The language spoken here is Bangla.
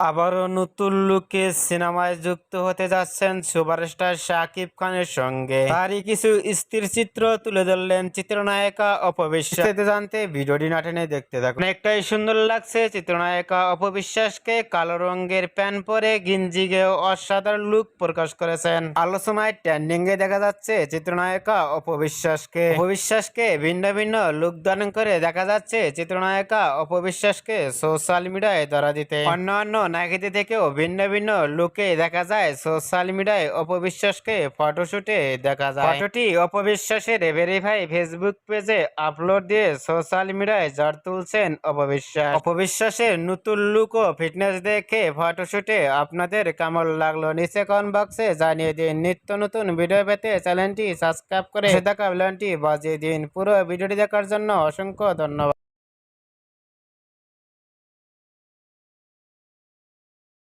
আবারও নতুন লুকে সিনেমায় যুক্ত হতে যাচ্ছেন সুপারস্টার শাকিব খানের সঙ্গে। তারই কিছু স্থির চিত্র তুলে ধরলেন চিত্রনায়িকা অপবিশ্বাস। জানতে ভিডিওটি না টেনে দেখতে থাকুন। অনেকটাই সুন্দর লাগছে চিত্রনায়িকা অপবিশ্বাসকে কালো রঙের প্যান্ট পরে গিঞ্জিগে অসাধারণ লুক প্রকাশ করেছেন। আলোচনায় ট্রেন্ডিং এ দেখা যাচ্ছে চিত্রনায়িকা অপবিশ্বাসকে। অপবিশ্বাসকে ভিন্ন ভিন্ন লুক ধারণ করে দেখা যাচ্ছে চিত্রনায়িকা অপবিশ্বাসকে সোশ্যাল মিডিয়ায় ধরা দিতে। অন্যান্য নায়িকাদের থেকেও ভিন্ন ভিন্ন লুকে দেখা যায় সোশ্যাল মিডিয়ায় অপবিশ্বাসকে ফটোশুটে দেখা যায়। ফটোটি অপবিশ্বাসের ভেরিফাই ফেসবুক পেজে আপলোড দিয়ে সোশ্যাল মিডিয়ায় ঝড় তুলছেন অপবিশ্বাস। অপবিশ্বাসের নতুন লুক ও ফিটনেস দেখে ফটোশুটে আপনাদের কেমন লাগল। নিচে কমেন্ট বক্সে জানিয়ে দিন, নিত্য নতুন ভিডিও পেতে চ্যানেলটি সাবস্ক্রাইব করে দেখা বেলটি বাজিয়ে দিন। পুরো ভিডিওটি দেখার জন্য অসংখ্য ধন্যবাদ।